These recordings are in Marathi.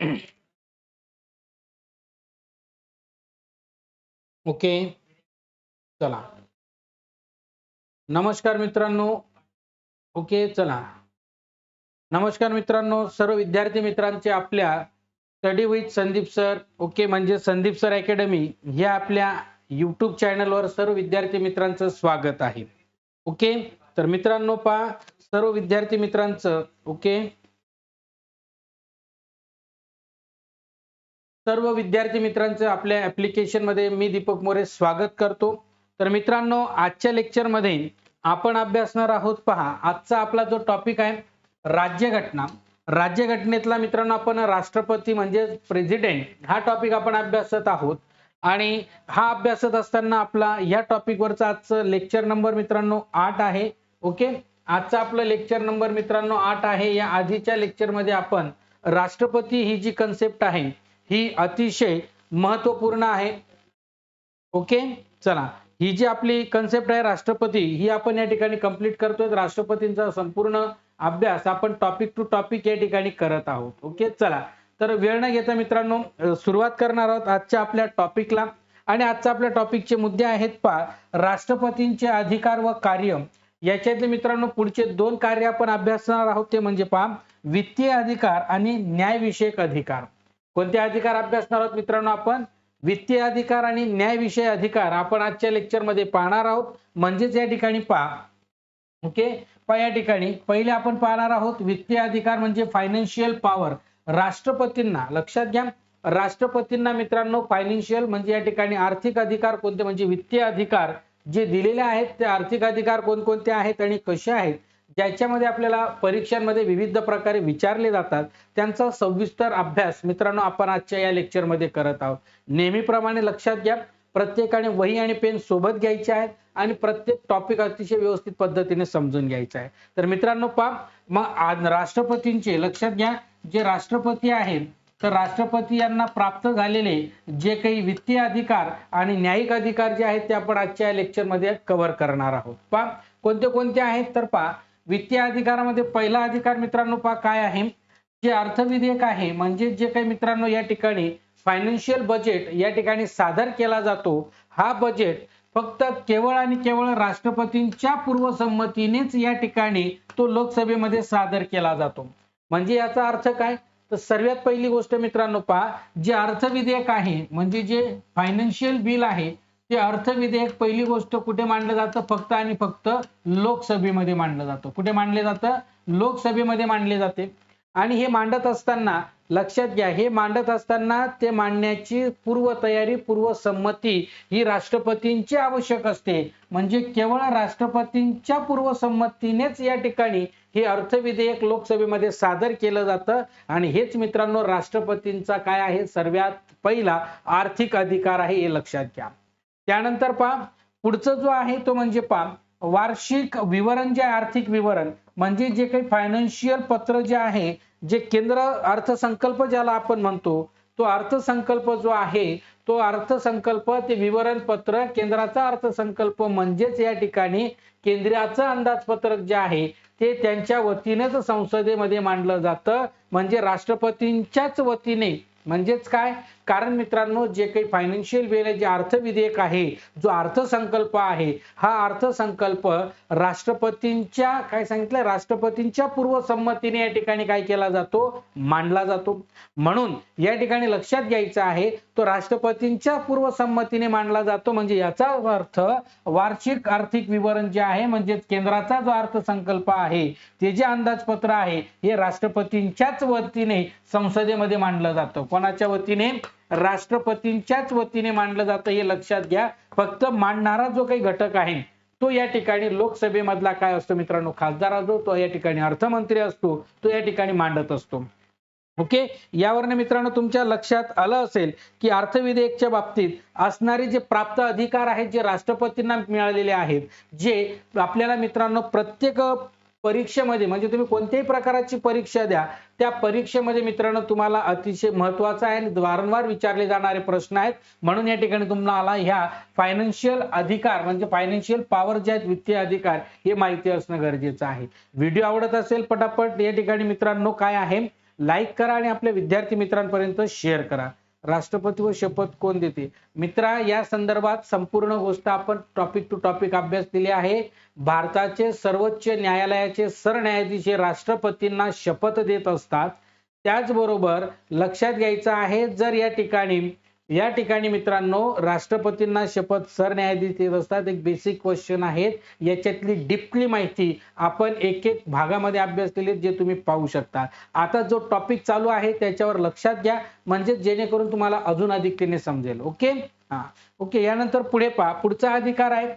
ओके. चला. नमस्कार मित्रांनो. ओके चला. नमस्कार मित्रांनो. सर्व विद्यार्थी मित्रांचे आपल्या study with Sandeep sir okay म्हणजे संदीप सर अकॅडमी या आपल्या युट्यूब चॅनलवर सर्व विद्यार्थी मित्रांचं स्वागत आहे. ओके? तर मित्रांनो पहा सर्व विद्यार्थी मित्रांचं ओके? सर्व विद्यार्थी मित्रांचं आपल्या ऍप्लिकेशनमध्ये मी दीपक मोरे स्वागत करतो. तर मित्रांनो आजच्या लेक्चरमध्ये आपण अभ्यासणार आहोत पहा आजचा आपला जो टॉपिक आहे राज्यघटना. राज्यघटनेतला मित्रांनो आपण राष्ट्रपती म्हणजे प्रेसिडेंट हा टॉपिक आपण अभ्यासत आहोत. आणि हा अभ्यासत असताना आपला या टॉपिक वरचा आजचं लेक्चर नंबर मित्रांनो आठ आहे. ओके? आजचा आपलं लेक्चर नंबर मित्रांनो आठ आहे. या आधीच्या लेक्चरमध्ये आपण राष्ट्रपती ही जी कन्सेप्ट आहे ही अतिशय महत्त्वपूर्ण आहे. ओके? चला. ही जी आपली कन्सेप्ट आहे राष्ट्रपती ही आपण या ठिकाणी कंप्लीट करतोय. राष्ट्रपतींचा संपूर्ण अभ्यास आपण टॉपिक टू टॉपिक या ठिकाणी करत आहोत. ओके? चला. तर वेळ न घेता मित्रांनो सुरुवात करणार आहोत आजच्या आपल्या टॉपिकला आणि आजच्या आपल्या टॉपिकचे मुद्दे आहेत पा राष्ट्रपतींचे अधिकार व कार्य याच्यातले मित्रांनो पुढचे दोन कार्य आपण अभ्यासणार आहोत. ते म्हणजे पहा वित्तीय अधिकार आणि न्यायविषयक अधिकार. कोणते अधिकार अभ्यासणार आहोत मित्रांनो आपण? वित्तीय अधिकार आणि न्यायविषय अधिकार. आपण आजच्या लेक्चरमध्ये पाहणार आहोत. म्हणजेच या ठिकाणी पहा. ओके? पहा या ठिकाणी. पहिले आपण पाहणार आहोत वित्तीय अधिकार म्हणजे फायनान्शियल पॉवर राष्ट्रपतींना लक्षात घ्या. राष्ट्रपतींना मित्रांनो फायनान्शियल म्हणजे या ठिकाणी आर्थिक अधिकार कोणते? म्हणजे वित्तीय अधिकार जे दिलेले आहेत ते आर्थिक अधिकार कोणकोणते आहेत आणि कसे आहेत? ज्याच्यामध्ये आपल्याला परीक्षांमध्ये विविध प्रकारे विचारले जातात त्यांचा सविस्तर अभ्यास मित्रांनो आपण आजच्या या लेक्चरमध्ये करत आहोत. नेहमीप्रमाणे लक्षात घ्या प्रत्येकाने वही आणि पेन सोबत घ्यायचे आहेत आणि प्रत्येक टॉपिक अतिशय व्यवस्थित पद्धतीने समजून घ्यायचा आहे. तर मित्रांनो पा मग राष्ट्रपतींचे लक्षात घ्या जे राष्ट्रपती आहेत तर राष्ट्रपती यांना प्राप्त झालेले जे काही वित्तीय अधिकार आणि न्यायिक अधिकार जे आहेत ते आपण आजच्या या लेक्चरमध्ये कव्हर करणार आहोत. पा कोणते कोणते आहेत तर पा वित्तीय अधिकारामध्ये पहिला अधिकार मित्रांनो पा काय आहे? जे अर्थविधेयक आहे म्हणजे जे काही मित्रांनो या ठिकाणी फायनान्शियल बजेट या ठिकाणी सादर केला जातो हा बजेट फक्त केवळ आणि केवळ राष्ट्रपतींच्या पूर्वसंमतीनेच या ठिकाणी तो लोकसभेमध्ये सादर केला जातो. म्हणजे याचा अर्थ काय? तर सर्वात पहिली गोष्ट मित्रांनो पहा जे अर्थविधेयक आहे म्हणजे जे फायनान्शियल बिल आहे हे अर्थविधेयक पहिली गोष्ट कुठे मांडलं जातं? फक्त आणि फक्त लोकसभेमध्ये मांडलं जातं. कुठे मांडले जातं? लोकसभेमध्ये मांडले जाते. आणि हे मांडत असताना लक्षात घ्या हे मांडत असताना ते मांडण्याची पूर्वतयारी पूर्वसंमती पूर्व संमती ही राष्ट्रपतींची आवश्यक असते. म्हणजे केवळ राष्ट्रपतींच्या पूर्व संमतीनेच या ठिकाणी हे अर्थविधेयक लोकसभेमध्ये सादर केलं जातं. आणि हेच मित्रांनो राष्ट्रपतींचा काय आहे? सर्वात पहिला आर्थिक अधिकार आहे हे लक्षात घ्या. त्यानंतर पहा पुढचं जो आहे तो म्हणजे पहा वार्षिक विवरण जे आर्थिक विवरण म्हणजे जे काही फायनान्शियल पत्र जे आहे जे केंद्र अर्थसंकल्प ज्याला आपण म्हणतो तो अर्थसंकल्प जो आहे तो अर्थसंकल्प ते विवरण पत्र केंद्राचा अर्थसंकल्प म्हणजेच या ठिकाणी केंद्राचं अंदाजपत्रक जे आहे ते त्यांच्या वतीनेच संसदेमध्ये मांडलं जातं. म्हणजे राष्ट्रपतींच्याच वतीने. म्हणजेच काय? कारण मित्रांनो जे काही फायनान्शियल बिल जे अर्थविधेयक आहे जो अर्थसंकल्प आहे हा अर्थसंकल्प राष्ट्रपतींच्या काय सांगितलं? राष्ट्रपतींच्या पूर्वसंमतीने या ठिकाणी काय केला जातो? मांडला जातो. म्हणून या ठिकाणी लक्षात घ्यायचं आहे तो राष्ट्रपतींच्या पूर्वसंमतीने मांडला जातो. म्हणजे याचा अर्थ वार्षिक आर्थिक विवरण जे आहे म्हणजे केंद्राचा जो अर्थसंकल्प आहे ते जे अंदाजपत्र आहे हे राष्ट्रपतींच्याच वतीने संसदेमध्ये मांडलं जातं. कोणाच्या वतीने? राष्ट्रपतींच्याच वतीने मांडलं जातं हे लक्षात घ्या. फक्त मांडणारा जो काही घटक आहे तो या ठिकाणी लोकसभेमधला काय असतो मित्रांनो? खासदार असतो तो या ठिकाणी अर्थमंत्री असतो तो या ठिकाणी मांडत असतो. ओके? यावरने मित्रांनो तुमच्या लक्षात आलं असेल की अर्थविधेयकच्या बाबतीत असणारे जे प्राप्त अधिकार आहेत जे राष्ट्रपतींना मिळालेले आहेत जे आपल्याला मित्रांनो प्रत्येक परीक्षेमध्ये म्हणजे तुम्ही कोणत्याही प्रकारची परीक्षा द्या त्या परीक्षेमध्ये मित्रांनो तुम्हाला अतिशय महत्त्वाचा आहे आणि वारंवार विचारले जाणारे प्रश्न आहेत. म्हणून या ठिकाणी तुम्हाला ह्या फायनान्शियल अधिकार म्हणजे फायनान्शियल पॉवर जे आहेत वित्तीय अधिकार हे माहिती असणं गरजेचं आहे. व्हिडिओ आवडत असेल पटापट या ठिकाणी मित्रांनो काय आहे? लाईक करा आणि आपल्या विद्यार्थी मित्रांपर्यंत शेअर करा. राष्ट्रपती व शपथ कोण देते? मित्रा या संदर्भात संपूर्ण गोष्ट आपण टॉपिक टू टॉपिक अभ्यास दिले आहे. भारताचे सर्वोच्च न्यायालयाचे सरन्यायाधीश हे राष्ट्रपतींना शपथ देत असतात. त्याचबरोबर लक्षात घ्यायचं आहे जर या ठिकाणी या ठिकाणी मित्रांनो राष्ट्रपतींना शपथ सरन्यायाधीश देत असतात. एक बेसिक क्वेश्चन आहेत. याच्यातली डीपली माहिती आपण एक एक भागामध्ये अभ्यासलेले जे तुम्ही पाहू शकता. आता जो टॉपिक चालू आहे त्याच्यावर लक्षात घ्या. म्हणजे जेणेकरून तुम्हाला अजून अधिकतेने समजेल. ओके हा. ओके यानंतर पुढे पहा. पुढचा अधिकार आहे.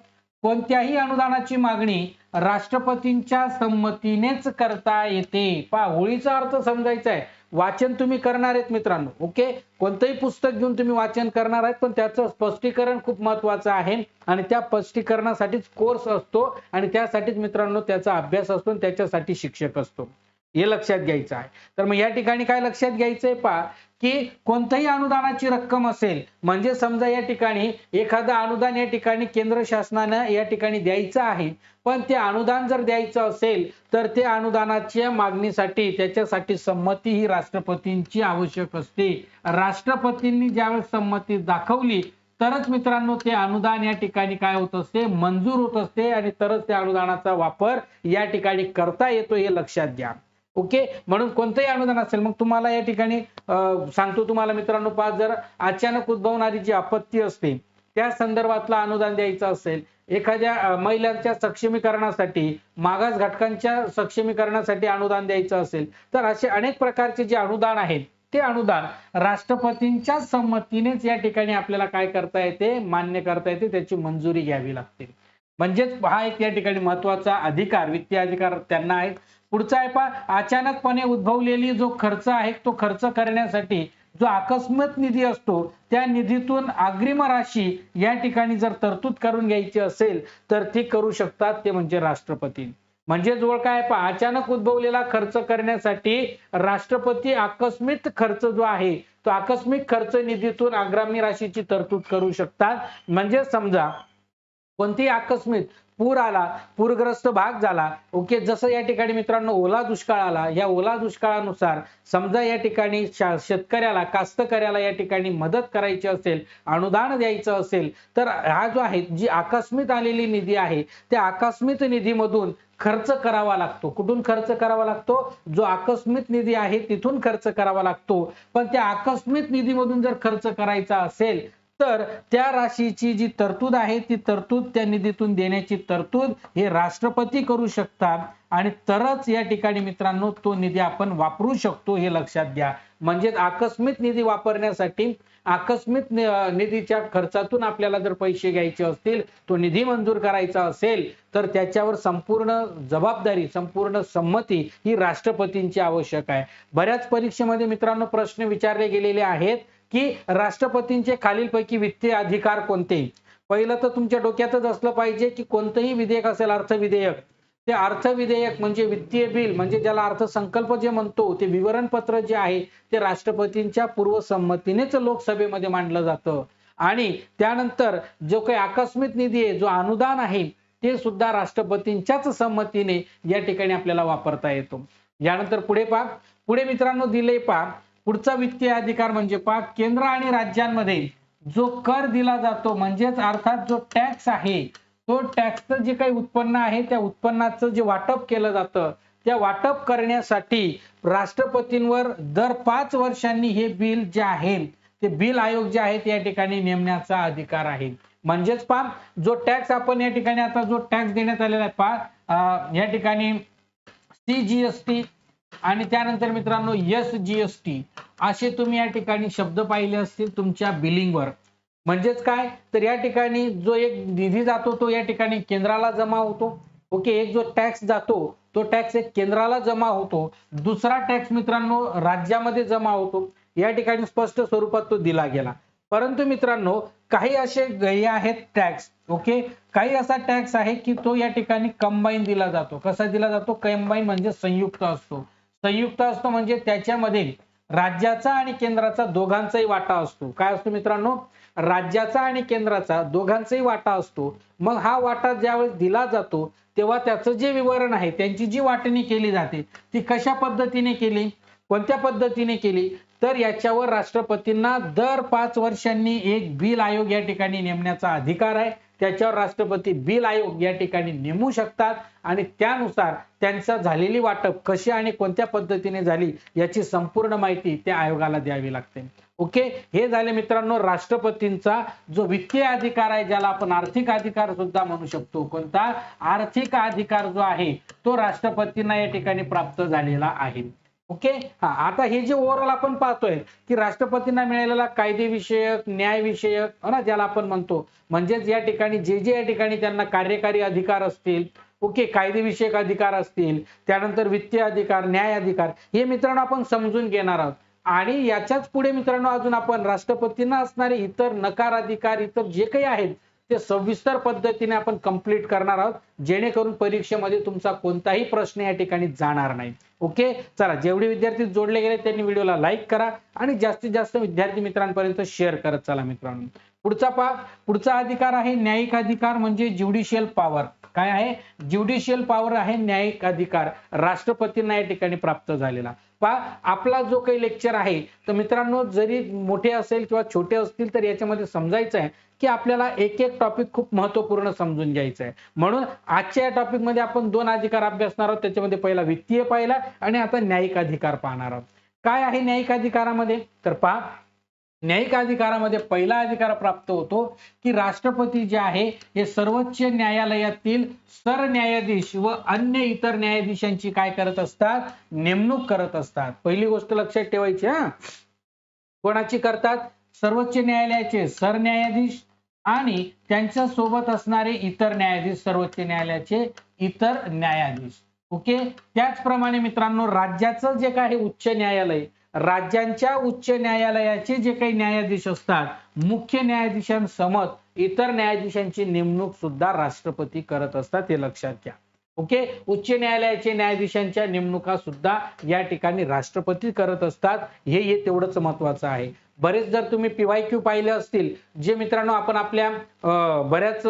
कोणत्याही अनुदानाची मागणी राष्ट्रपतींच्या संमतीनेच करता येते. पहा होळीचा अर्थ समजायचा आहे. वाचन तुम्ही करणार आहेत मित्रांनो ओके? कोणतंही पुस्तक घेऊन तुम्ही वाचन करणार आहेत पण त्याचं स्पष्टीकरण खूप महत्वाचं आहे आणि त्या स्पष्टीकरणासाठीच कोर्स असतो आणि त्यासाठीच मित्रांनो त्याचा अभ्यास असतो आणि त्याच्यासाठी शिक्षक असतो. हे लक्षात घ्यायचं आहे. तर मग या ठिकाणी काय लक्षात घ्यायचंय? पहा की कोणत्याही अनुदानाची रक्कम असेल म्हणजे समजा या ठिकाणी एखादं अनुदान या ठिकाणी केंद्र शासनानं या ठिकाणी द्यायचं आहे पण ते अनुदान जर द्यायचं असेल तर ते अनुदानाच्या मागणीसाठी त्याच्यासाठी संमती ही राष्ट्रपतींची आवश्यक असते. राष्ट्रपतींनी ज्यावेळेस संमती दाखवली तरच मित्रांनो ते अनुदान या ठिकाणी काय होत असते? मंजूर होत असते आणि तरच त्या अनुदानाचा वापर या ठिकाणी करता येतो हे लक्षात घ्या. ओके? म्हणून कोणतंही अनुदान असेल मग तुम्हाला या ठिकाणी सांगतो तुम्हाला मित्रांनो पाच जर अचानक उद्भवणारी जी आपत्ती असते त्या संदर्भातला अनुदान द्यायचं असेल एखाद्या महिलांच्या सक्षमीकरणासाठी मागास घटकांच्या सक्षमीकरणासाठी अनुदान द्यायचं असेल तर असे अनेक प्रकारचे जे अनुदान आहेत ते अनुदान राष्ट्रपतींच्या संमतीनेच या ठिकाणी आपल्याला काय करता येते मान्य करता येते त्याची मंजुरी घ्यावी लागते. म्हणजेच हा एक या ठिकाणी महत्त्वाचा अधिकार वित्तीय अधिकार त्यांना आहेत. पुढचा आहे पा अचानकपणे उद्भवलेली जो खर्च आहे तो खर्च करण्यासाठी जो आकस्मिक निधी असतो त्या निधीतून अग्रिम राशी या ठिकाणी जर तरतूद करून घ्यायची असेल तर ती करू शकतात ते म्हणजे राष्ट्रपती. म्हणजे जवळ काय पा अचानक उद्भवलेला खर्च करण्यासाठी राष्ट्रपती आकस्मिक खर्च जो आहे तो आकस्मिक खर्च निधीतून आग्रामी राशीची तरतूद करू शकतात. म्हणजे समजा कोणतेही आकस्मिक पूर आला पूरग्रस्त भाग झाला ओके जसं या ठिकाणी मित्रांनो ओला दुष्काळ आला या ओला दुष्काळानुसार समजा या ठिकाणी शेतकऱ्याला कास्तकऱ्याला या ठिकाणी मदत करायची असेल अनुदान द्यायचं असेल तर हा जो आहे जी आकस्मित आलेली निधी आहे त्या आकस्मित निधीमधून खर्च करावा लागतो. कुठून खर्च करावा लागतो? जो आकस्मिक निधी आहे तिथून खर्च करावा लागतो. पण त्या आकस्मिक निधीमधून जर खर्च करायचा असेल तर त्या राशीची जी तरतूद आहे ती तरतूद त्या निधीतून देण्याची तरतूद हे राष्ट्रपती करू शकतात. आणि तरच या ठिकाणी मित्रांनो तो निधी आपण वापरू शकतो हे लक्षात घ्या. म्हणजेच आकस्मित निधी वापरण्यासाठी आकस्मित निधीच्या खर्चातून आपल्याला जर पैसे घ्यायचे असतील तो निधी मंजूर करायचा असेल तर त्याच्यावर संपूर्ण जबाबदारी संपूर्ण संमती ही राष्ट्रपतींची आवश्यक आहे. बऱ्याच परीक्षेमध्ये मित्रांनो प्रश्न विचारले गेलेले आहेत की राष्ट्रपतींचे खालीलपैकी वित्तीय अधिकार कोणते? पहिलं तर तुमच्या डोक्यातच असलं पाहिजे की कोणतंही विधेयक असेल अर्थविधेयक. ते अर्थविधेयक म्हणजे वित्तीय बिल म्हणजे ज्याला अर्थसंकल्प जे म्हणतो ते विवरणपत्र जे आहे ते राष्ट्रपतींच्या पूर्वसंमतीनेच लोकसभेमध्ये मांडलं जातं. आणि त्यानंतर जो काही आकस्मिक निधी आहे जो अनुदान आहे ते सुद्धा राष्ट्रपतींच्याच संमतीने या ठिकाणी आपल्याला वापरता येतो. यानंतर पुढे पहा. पुढे मित्रांनो दिले पहा. पुढचा वित्तीय अधिकार म्हणजे पहा केंद्र आणि राज्यांमध्ये जो कर दिला जातो म्हणजेच अर्थात जो टॅक्स आहे तो टॅक्सचं जे काही उत्पन्न आहे त्या उत्पन्नाचं जे वाटप केलं जातं त्या वाटप करण्यासाठी राष्ट्रपतींवर दर पाच वर्षांनी हे बिल जे आहे ते बिल आयोग जे आहेत या ठिकाणी नेमण्याचा अधिकार आहे. म्हणजेच पा जो टॅक्स आपण या ठिकाणी आता जो टॅक्स देण्यात आलेला आहे पा या ठिकाणी सी जी एस टी आणि त्यानंतर मित्रांनो एस जी एस टी असे तुम्ही या ठिकाणी शब्द पाहिले असतील तुमच्या बिलिंगवर. म्हणजेच काय? तर या ठिकाणी जो एक निधी जातो तो या ठिकाणी केंद्राला जमा होतो. ओके एक जो टॅक्स जातो तो टॅक्स एक केंद्राला जमा होतो. दुसरा टॅक्स मित्रांनो राज्यामध्ये जमा होतो. या ठिकाणी स्पष्ट स्वरूपात तो दिला गेला. परंतु मित्रांनो काही असे हे आहेत टॅक्स ओके? काही असा टॅक्स आहे की तो या ठिकाणी कंबाईन दिला जातो. कसा दिला जातो? कंबाईन म्हणजे संयुक्त असतो. संयुक्त असतो म्हणजे त्याच्यामध्ये राज्याचा आणि केंद्राचा दोघांचाही वाटा असतो. काय असतो मित्रांनो? राज्याचा आणि केंद्राचा दोघांचाही वाटा असतो. मग हा वाटा ज्यावेळेस दिला जातो तेव्हा त्याचं जे विवरण आहे त्यांची जी वाटणी केली जाते ती कशा पद्धतीने केली? कोणत्या पद्धतीने केली? तर याच्यावर राष्ट्रपतींना दर पाच वर्षांनी एक बिल आयोग या ठिकाणी नेमण्याचा अधिकार आहे. त्याच्यावर राष्ट्रपती बिल आयोग या ठिकाणी नेमू शकतात आणि त्यानुसार त्यांचा झालेली वाटप कशी आणि कोणत्या पद्धतीने झाली याची संपूर्ण माहिती त्या आयोगाला द्यावी लागते. ओके? हे झाले मित्रांनो राष्ट्रपतींचा जो वित्तीय अधिकार आहे ज्याला आपण आर्थिक अधिकार सुद्धा म्हणू शकतो. कोणता? आर्थिक अधिकार जो आहे तो राष्ट्रपतींना या ठिकाणी प्राप्त झालेला आहे. ओके? हा आता हे जे ओव्हरऑल आपण पाहतोय की राष्ट्रपतींना मिळालेला कायदेविषयक न्यायविषयक ना ज्याला आपण म्हणतो म्हणजेच या ठिकाणी जे जे या ठिकाणी त्यांना कार्यकारी अधिकार असतील ओके कायदेविषयक अधिकार असतील त्यानंतर वित्तीय अधिकार न्याय अधिकार हे मित्रांनो आपण समजून घेणार आहोत. आणि याच्याच पुढे मित्रांनो अजून आपण राष्ट्रपतींना असणारे इतर नकार अधिकार इतर जे काही आहेत ते सविस्तर पद्धतीने आपण कंप्लीट करणार आहोत. जेणेकरून परीक्षेमध्ये तुमचा कोणताही प्रश्न या ठिकाणी जाणार नाही. ओके चला जेवढे विद्यार्थी जोडले गेले त्यांनी व्हिडिओला लाईक करा आणि जास्तीत जास्त विद्यार्थी मित्रांपर्यंत शेअर करत चला मित्रांनो. पुढचा पा पुढचा अधिकार आहे न्यायिक अधिकार म्हणजे ज्युडिशियल पॉवर काय आहे? ज्युडिशियल पॉवर आहे न्यायिक अधिकार. राष्ट्रपतींना या ठिकाणी प्राप्त झालेला. पहा आपला जो काही लेक्चर आहे तर मित्रांनो जरी मोठे असेल किंवा छोटे असतील तर याच्यामध्ये समजायचं आहे की आपल्याला एक एक टॉपिक खूप महत्त्वपूर्ण समजून घ्यायचं आहे. म्हणून आजच्या या टॉपिकमध्ये आपण दोन अधिकार अभ्यासणार आहोत. त्याच्यामध्ये पहिला वित्तीय पाहिला आणि आता न्यायिक अधिकार पाहणार आहोत. काय आहे न्यायिक अधिकारामध्ये? तर पहा न्यायिक अधिकारामध्ये पहिला अधिकार प्राप्त होतो की राष्ट्रपती जे आहे हे सर्वोच्च न्यायालयातील सरन्यायाधीश व अन्य इतर न्यायाधीशांची काय करत असतात? नेमणूक करत असतात. पहिली गोष्ट लक्षात ठेवायची हा. कोणाची करतात? सर्वोच्च न्यायालयाचे सरन्यायाधीश आणि त्यांच्यासोबत असणारे इतर न्यायाधीश सर्वोच्च न्यायालयाचे इतर न्यायाधीश. ओके? त्याचप्रमाणे मित्रांनो राज्याचं जे काही उच्च न्यायालय राज्यांच्या उच्च न्यायालयाचे जे काही न्यायाधीश असतात मुख्य न्यायाधीशांसमत इतर न्यायाधीशांची नेमणूक सुद्धा राष्ट्रपती करत असतात हे लक्षात घ्या. ओके? उच्च न्यायालयाचे न्यायाधीशांच्या नेमणुका सुद्धा या ठिकाणी राष्ट्रपती करत असतात. हे हे तेवढंच महत्वाचं आहे. बरेच जर तुम्ही पीवाय क्यू पाहिले असतील जे मित्रांनो आपण आपल्या बऱ्याच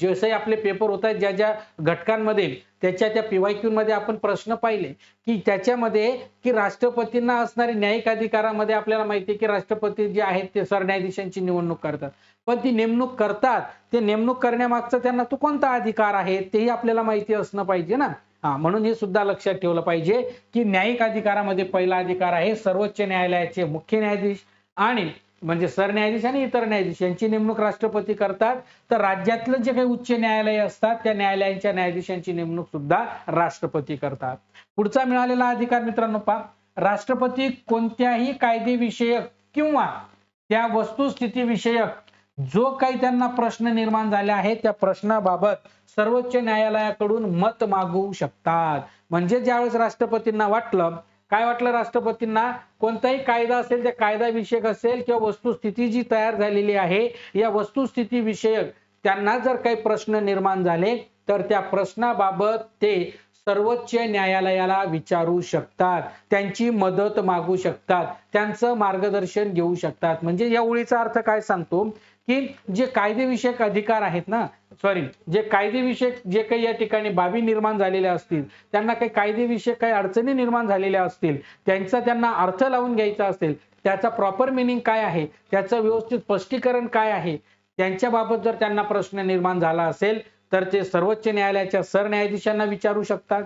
जसे आपले पेपर होत आहेत ज्या ज्या घटकांमध्ये त्याच्या त्या पीवाय क्यू मध्ये आपण प्रश्न पाहिले की त्याच्यामध्ये की राष्ट्रपतींना असणारे न्यायिक अधिकारामध्ये आपल्याला माहिती आहे की राष्ट्रपती जे आहेत ते सरन्यायाधीशांची निवडणूक करतात. पण ती नेमणूक करतात ते नेमणूक करण्यामागचा त्यांना तो कोणता अधिकार आहे तेही आपल्याला माहिती असणं पाहिजे ना? हा म्हणून हे सुद्धा लक्षात ठेवलं पाहिजे की न्यायिक अधिकारामध्ये पहिला अधिकार आहे सर्वोच्च न्यायालयाचे मुख्य न्यायाधीश आणि म्हणजे सरन्यायाधीश आणि इतर न्यायाधीश यांची नेमणूक राष्ट्रपती करतात. तर राज्यातलं जे काही उच्च न्यायालय असतात त्या न्यायालयांच्या न्यायाधीशांची नेमणूक सुद्धा राष्ट्रपती करतात. पुढचा मिळालेला अधिकार मित्रांनो पहा. राष्ट्रपती कोणत्याही कायदेविषयक किंवा त्या वस्तुस्थिती विषयक जो काही त्यांना प्रश्न निर्माण झाले आहेत त्या प्रश्नाबाबत सर्वोच्च न्यायालयाकडून मत मागवू शकतात. म्हणजे ज्यावेळेस राष्ट्रपतींना वाटलं काय वाटलं राष्ट्रपतींना? कोणताही कायदा असेल त्या कायदाविषयक असेल किंवा वस्तुस्थिती जी तयार झालेली आहे या वस्तुस्थिती विषयक त्यांना जर काही प्रश्न निर्माण झाले तर त्या प्रश्नाबाबत ते सर्वोच्च न्यायालयाला विचारू शकतात. त्यांची मदत मागू शकतात. त्यांचं मार्गदर्शन घेऊ शकतात. म्हणजे या ओळीचा अर्थ काय सांगतो? की जे कायदेविषयक अधिकार आहेत ना सॉरी जे कायदेविषयक जे काही या ठिकाणी बाबी निर्माण झालेल्या असतील त्यांना काही कायदेविषयक काही अडचणी निर्माण झालेल्या असतील त्यांचा त्यांना अर्थ लावून घ्यायचा असेल त्याचा प्रॉपर मिनिंग काय आहे त्याचं व्यवस्थित स्पष्टीकरण काय आहे त्यांच्याबाबत जर त्यांना प्रश्न निर्माण झाला असेल तर ते सर्वोच्च न्यायालयाच्या सरन्यायाधीशांना विचारू शकतात.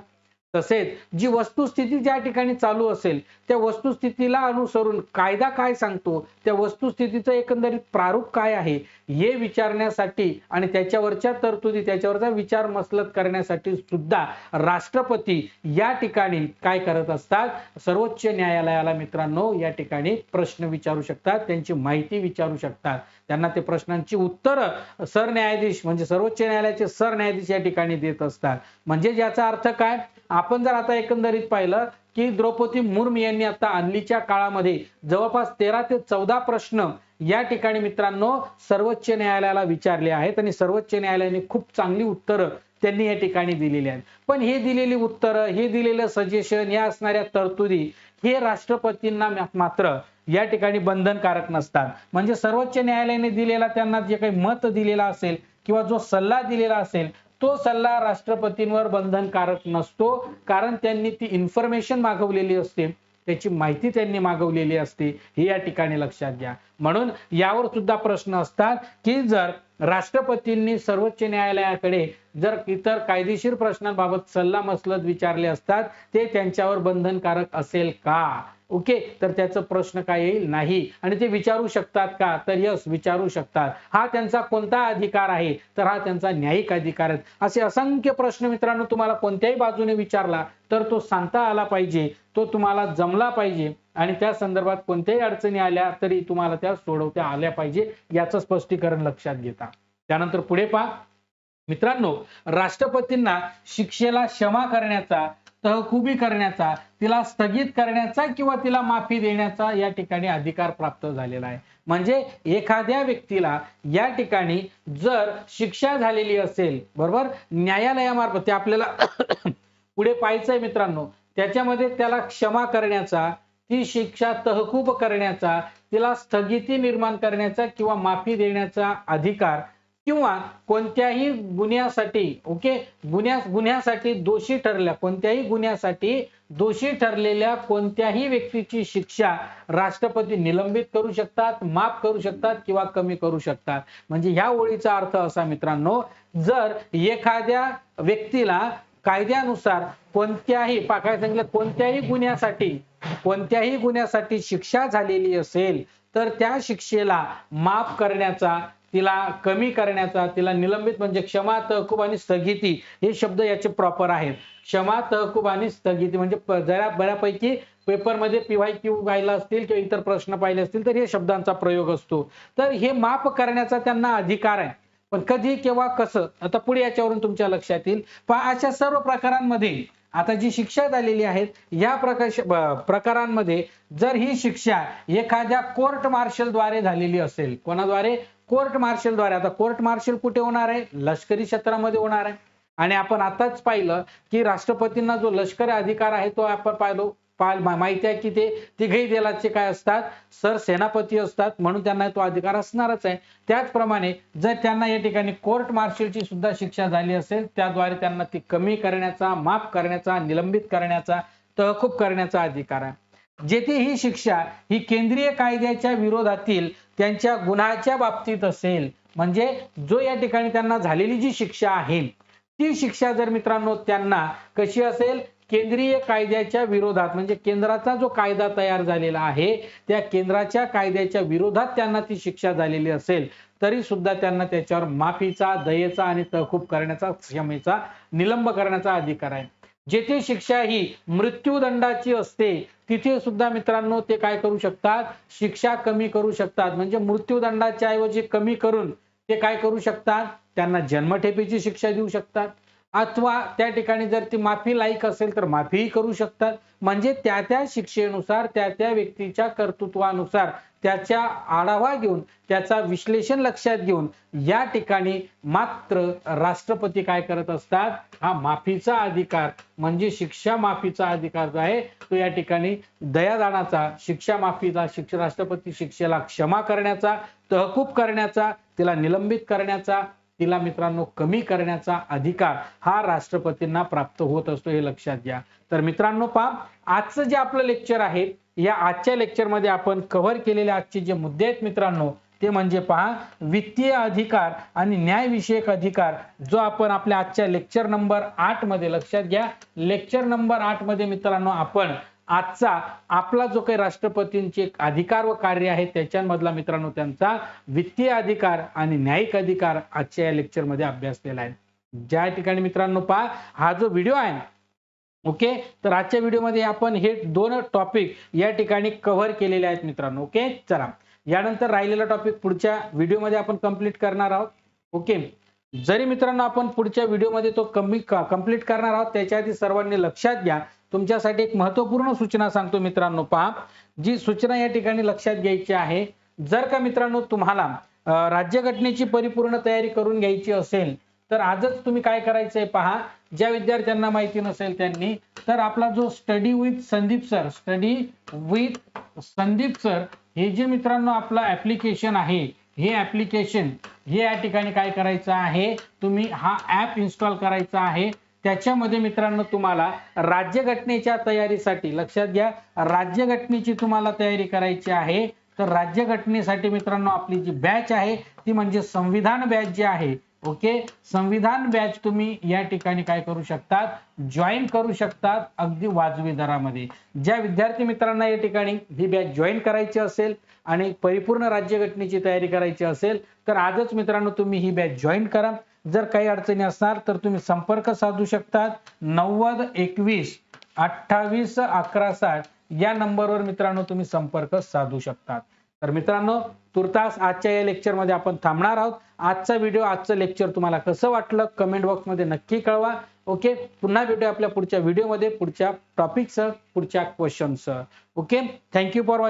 तसेच जी वस्तुस्थिती ज्या ठिकाणी चालू असेल त्या वस्तुस्थितीला अनुसरून कायदा काय सांगतो त्या वस्तुस्थितीचं एकंदरीत प्रारूप काय आहे हे विचारण्यासाठी आणि त्याच्यावरच्या तरतुदी त्याच्यावरचा विचार मसलत करण्यासाठी सुद्धा राष्ट्रपती या ठिकाणी काय करत असतात? सर्वोच्च न्यायालयाला मित्रांनो या ठिकाणी प्रश्न विचारू शकतात त्यांची माहिती विचारू शकतात. त्यांना ते प्रश्नांची उत्तरं सरन्यायाधीश म्हणजे सर्वोच्च न्यायालयाचे सरन्यायाधीश या ठिकाणी देत असतात. म्हणजे ज्याचा अर्थ काय? आपण जर आता एकंदरीत पाहिलं की द्रौपदी मुर्मू यांनी आता हल्लीच्या काळामध्ये जवळपास तेरा ते चौदा प्रश्न या ठिकाणी मित्रांनो सर्वोच्च न्यायालयाला विचारले आहेत आणि सर्वोच्च न्यायालयाने खूप चांगली उत्तरं त्यांनी या ठिकाणी दिलेली आहेत. पण हे दिलेली उत्तरं हे दिलेलं सजेशन या असणाऱ्या तरतुदी हे राष्ट्रपतींना मात्र या ठिकाणी बंधनकारक नसतात. म्हणजे सर्वोच्च न्यायालयाने दिलेला त्यांना जे काही मत दिलेला असेल किंवा जो सल्ला दिलेला असेल तो सल्ला राष्ट्रपतींवर बंधनकारक नसतो कारण त्यांनी ती इन्फॉर्मेशन मागवलेली असते. त्याची माहिती त्यांनी मागवलेली असते. हे या ठिकाणी लक्षात घ्या. म्हणून यावर सुद्धा प्रश्न असतात की जर राष्ट्रपतींनी सर्वोच्च न्यायालयाकडे जर इतर कायदेशीर प्रश्नांबाबत सल्ला मसलत विचारले असतात ते त्यांच्यावर बंधनकारक असेल का? ओके? तर त्याचा प्रश्न काय येईल? नाही. आणि ते विचारू शकतात का? तर यस विचारू शकतात. हा त्यांचा कोणता अधिकार आहे? तर हा त्यांचा न्यायिक अधिकार आहे. असे असंख्य प्रश्न मित्रांनो तुम्हाला कोणत्याही बाजूने विचारला तर तो सांगता आला पाहिजे. तो तुम्हाला जमला पाहिजे. आणि त्या संदर्भात कोणत्याही अडचणी आल्या तरी तुम्हाला त्या सोडवत्या आल्या पाहिजे. याचं स्पष्टीकरण लक्षात घेता. त्यानंतर पुढे पहा. मित्रांनो राष्ट्रपतींना शिक्षेला क्षमा करण्याचा तहकुबी करण्याचा तिला स्थगित करण्याचा किंवा तिला माफी देण्याचा या ठिकाणी अधिकार प्राप्त झालेला आहे. म्हणजे एखाद्या व्यक्तीला या ठिकाणी जर शिक्षा झालेली असेल बरोबर? न्यायालयामार्फत ते आपल्याला पुढे पाहायचंय मित्रांनो. त्याच्यामध्ये त्याला क्षमा करण्याचा ती शिक्षा तहकूब करण्याचा तिला स्थगिती निर्माण करण्याचा किंवा माफी देण्याचा अधिकार किंवा कोणत्याही गुन्ह्यासाठी ओके गुन्ह्या गुन्ह्यासाठी दोषी ठरल्या कोणत्याही गुन्ह्यासाठी दोषी ठरलेल्या कोणत्याही व्यक्तीची शिक्षा राष्ट्रपती निलंबित करू शकतात माफ करू शकतात किंवा कमी करू शकतात. म्हणजे ह्या ओळीचा अर्थ असा मित्रांनो जर एखाद्या व्यक्तीला कायद्यानुसार कोणत्याही पाकाय सांगितलं कोणत्याही गुन्ह्यासाठी कोणत्याही गुन्ह्यासाठी शिक्षा झालेली असेल तर त्या शिक्षेला माफ करण्याचा तिला कमी करण्याचा तिला निलंबित म्हणजे क्षमा तहकूब आणि स्थगिती हे शब्द याचे प्रॉपर आहेत. क्षमा तहकूब आणि स्थगिती म्हणजे जरा बऱ्यापैकी पेपरमध्ये पीवाय क्यू पाहिला असतील किंवा इतर प्रश्न पाहिले असतील तर हे शब्दांचा प्रयोग असतो. तर हे माफ करण्याचा त्यांना अधिकार आहे. पण कधी केव्हा कसं आता पुढे याच्यावरून तुमच्या लक्षात येईल. पहा अशा सर्व प्रकारांमध्ये आता जी शिक्षा झालेली आहेत या प्रकाश प्रकारांमध्ये जर ही शिक्षा एखाद्या कोर्ट मार्शलद्वारे झालेली असेल कोणाद्वारे? कोर्ट मार्शलद्वारे आता कोर्ट मार्शल कुठे होणार आहे? लष्करी क्षेत्रामध्ये होणार आहे. आणि आपण आताच पाहिलं की राष्ट्रपतींना जो लष्करी अधिकार आहे तो आपण पाहिलो. माहिती आहे की ते तिघही दलाचे काय असतात? सर सेनापती असतात म्हणून त्यांना तो अधिकार असणारच आहे. त्याचप्रमाणे जर त्यांना या ठिकाणी कोर्ट मार्शलची सुद्धा शिक्षा झाली असेल त्याद्वारे त्यांना ती कमी करण्याचा माफ करण्याचा निलंबित करण्याचा तहकूब करण्याचा अधिकार आहे. जेथे ही शिक्षा ही केंद्रीय कायद्याच्या विरोधातील त्यांच्या गुन्ह्याच्या बाबतीत असेल म्हणजे जो या ठिकाणी त्यांना झालेली जी शिक्षा आहे ती शिक्षा जर मित्रांनो त्यांना कशी असेल? केंद्रीय कायद्याच्या विरोधात म्हणजे केंद्राचा जो कायदा तयार झालेला आहे त्या केंद्राच्या कायद्याच्या विरोधात त्यांना ती शिक्षा झालेली असेल तरी सुद्धा त्यांना त्याच्यावर माफीचा दयेचा आणि तहकूब करण्याचा क्षमेचा निलंब करण्याचा अधिकार आहे. जेथे शिक्षा ही मृत्यूदंडाची असते तिथे सुद्धा मित्रांनो ते काय करू शकतात? शिक्षा कमी करू शकतात. म्हणजे मृत्यूदंडाच्या ऐवजी कमी करून ते काय करू शकतात? त्यांना जन्मठेपेची शिक्षा देऊ शकतात. अथवा त्या ठिकाणी जर ती माफी लायक असेल तर माफीही करू शकतात. म्हणजे त्या त्या शिक्षेनुसार त्या त्या व्यक्तीच्या कर्तृत्वानुसार त्याच्या आढावा घेऊन त्याचा विश्लेषण लक्षात घेऊन या ठिकाणी मात्र राष्ट्रपती काय करत असतात? हा माफीचा अधिकार म्हणजे शिक्षा माफीचा अधिकार जो आहे तो या ठिकाणी दयादानाचा शिक्षा माफीचा शिक्षा राष्ट्रपती शिक्षेला क्षमा करण्याचा तहकूब करण्याचा तिला निलंबित करण्याचा तिला मित्रांनो कमी करण्याचा अधिकार हा राष्ट्रपतींना प्राप्त होत असतो हे लक्षात घ्या. तर मित्रांनो पहा आजचं जे आपलं लेक्चर आहे या आजच्या लेक्चरमध्ये आपण कव्हर केलेले आजचे जे मुद्दे आहेत मित्रांनो ते म्हणजे पहा वित्तीय अधिकार आणि न्यायविषयक अधिकार जो आपण आपल्या आजच्या लेक्चर नंबर आठमध्ये लक्षात घ्या लेक्चर नंबर आठमध्ये मित्रांनो आपण आजचा आपला जो काही राष्ट्रपतींचे अधिकार व कार्य आहे त्याच्यामधला मित्रांनो त्यांचा वित्तीय अधिकार आणि न्यायिक अधिकार आजच्या या लेक्चरमध्ये अभ्यासलेला आहे. ज्या ठिकाणी मित्रांनो पहा हा जो व्हिडिओ आहे ओके तर आजच्या व्हिडिओमध्ये आपण हे दोन टॉपिक या ठिकाणी कव्हर केलेले आहेत मित्रांनो ओके चला. यानंतर राहिलेला टॉपिक पुढच्या व्हिडिओमध्ये आपण कंप्लीट करणार आहोत ओके जरी मित्रांनो आपण पुढच्या व्हिडिओमध्ये तो कमी कंप्लीट करणार आहोत त्याच्या आधी सर्वांनी लक्षात घ्या. तुमच्यासाठी एक महत्त्वपूर्ण सूचना सांगतो मित्रांनो पहा. जी सूचना या ठिकाणी लक्षात घ्यायची आहे. जर का मित्रांनो तुम्हाला राज्यघटनेची परिपूर्ण तयारी करून घ्यायची असेल तर आजच तुम्ही काय करायचंय पहा. ज्या विद्यार्थ्यांना माहिती नसेल त्यांनी तर आपला जो study with Sandeep sir study with Sandeep sir हे जे मित्रांनो आपलं ऍप्लिकेशन आहे हे ऍप्लिकेशन हे या ठिकाणी काय करायचं आहे? तुम्ही हा ऍप इन्स्टॉल करायचा आहे. त्याच्यामध्ये मित्रांनो तुम्हाला राज्यघटनेच्या तयारीसाठी लक्षात घ्या राज्यघटनेची तुम्हाला तयारी करायची आहे. तर राज्यघटनेसाठी मित्रांनो आपली जी बॅच आहे ती म्हणजे संविधान बॅच जी आहे ओके? संविधान बॅच तुम्ही या ठिकाणी काय करू शकतात? जॉईन करू शकतात अगदी वाजवी दरामध्ये. ज्या विद्यार्थी मित्रांना या ठिकाणी ही बॅच जॉईन करायची असेल आणि परिपूर्ण राज्यघटनेची तयारी करायची असेल तर आजच मित्रांनो तुम्ही ही बॅच जॉईन करा. जर काही अडचणी असणार तर तुम्ही संपर्क साधू शकतात. नव्वद एकवीस अठ्ठावीस अकरा साठ या नंबरवर मित्रांनो तुम्ही संपर्क साधू शकतात. तर मित्रांनो तुर्तास आजच्या या लेक्चरमध्ये आपण थांबणार आहोत. आजचा व्हिडिओ आजचं लेक्चर तुम्हाला कसं वाटलं कमेंट बॉक्समध्ये नक्की कळवा. ओके पुन्हा भेटूया आपल्या पुढच्या व्हिडिओमध्ये पुढच्या टॉपिकसह पुढच्या क्वेश्चनसह okay thank you for watching